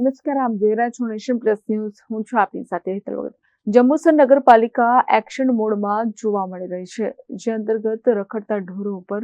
નમસ્કાર આપ જોઈ રહ્યા છો નેશન પ્લસ ન્યૂઝ. હું છું આપની સાથે હેતલ વગર જંબુસર નગરપાલિકા એક્શન મોડમાં જોવા મળી રહી છે, જે અંતર્ગત રખડતા ઢોરો ઉપર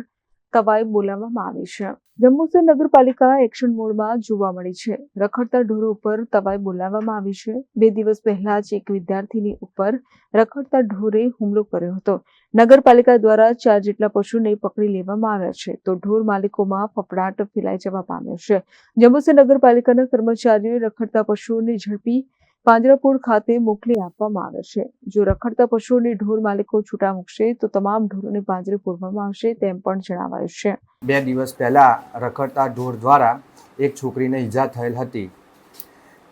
તવાઈ બોલાવવામાં આવી છે. જંબુસર નગરપાલિકા એક્શન મોડમાં જોવા મળી છે. રખડતા ઢોરો ઉપર તવાઈ બોલાવવામાં આવી છે. બે દિવસ પહેલા જ એક વિદ્યાર્થીની ઉપર રખડતા ઢોરે હુમલો કર્યો હતો. નગરપાલિકા દ્વારા ચાર જેટલા પશુને પકડી લેવામાં આવ્યા છે. તો ઢોર માલિકોમાં ફફડાટ ફેલાઈ જવા પામ્યો છે. જંબુસર નગરપાલિકાના કર્મચારીઓએ રખડતા પશુઓને ઝડપી પાંજરાપોળ ખાતે મોકલી આપવામાં આવે છે. જો રખડતા પશુઓને ઢોર માલિકો છૂટા મૂકશે, તો તમામ ઢોરોને પાંજરે પૂરવામાં આવશે તેમ પણ જણાવાયું છે. બે દિવસ પહેલાં રખડતા ઢોર દ્વારા એક છોકરીને ઈજા થયેલ હતી.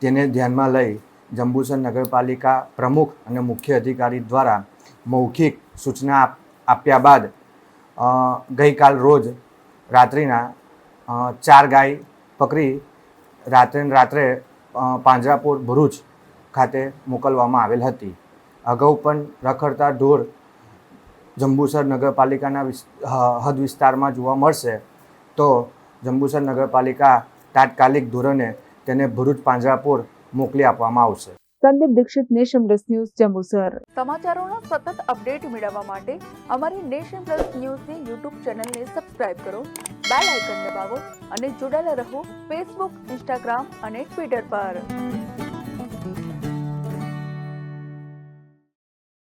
તેને ધ્યાનમાં લઈ જંબુસર નગરપાલિકા પ્રમુખ અને મુખ્ય અધિકારી દ્વારા મૌખિક સૂચના આપ્યા બાદ ગઈકાલ રોજ રાત્રિના ચાર ગાય પકડી રાત્રે રાત્રે પાંજરાપુર ભરૂચ ખાતે મોકલવામાં આવેલ હતી. અગાઉ પણ રખડતા ઢોર જંબુસર નગરપાલિકાના હદ વિસ્તારમાં જોવા મળશે તો જંબુસર નગરપાલિકા તાત્કાલિક ધોરણે તેને ભરૂચ પાંજરાપુર મોકલી આપવામાં આવશે. Sandeep Dixit nation plus news Jambusar. સમાચારોનો સતત અપડેટ મેળવવા માટે અમારી નેશન પ્લસ ન્યૂઝની યુટ્યુબ ચેનલને સબસ્ક્રાઇબ કરો બેલ આઇકન દબાવો અને જોડાયેલા રહો ફેસબુક ઇન્સ્ટાગ્રામ અને ટ્વિટર પર.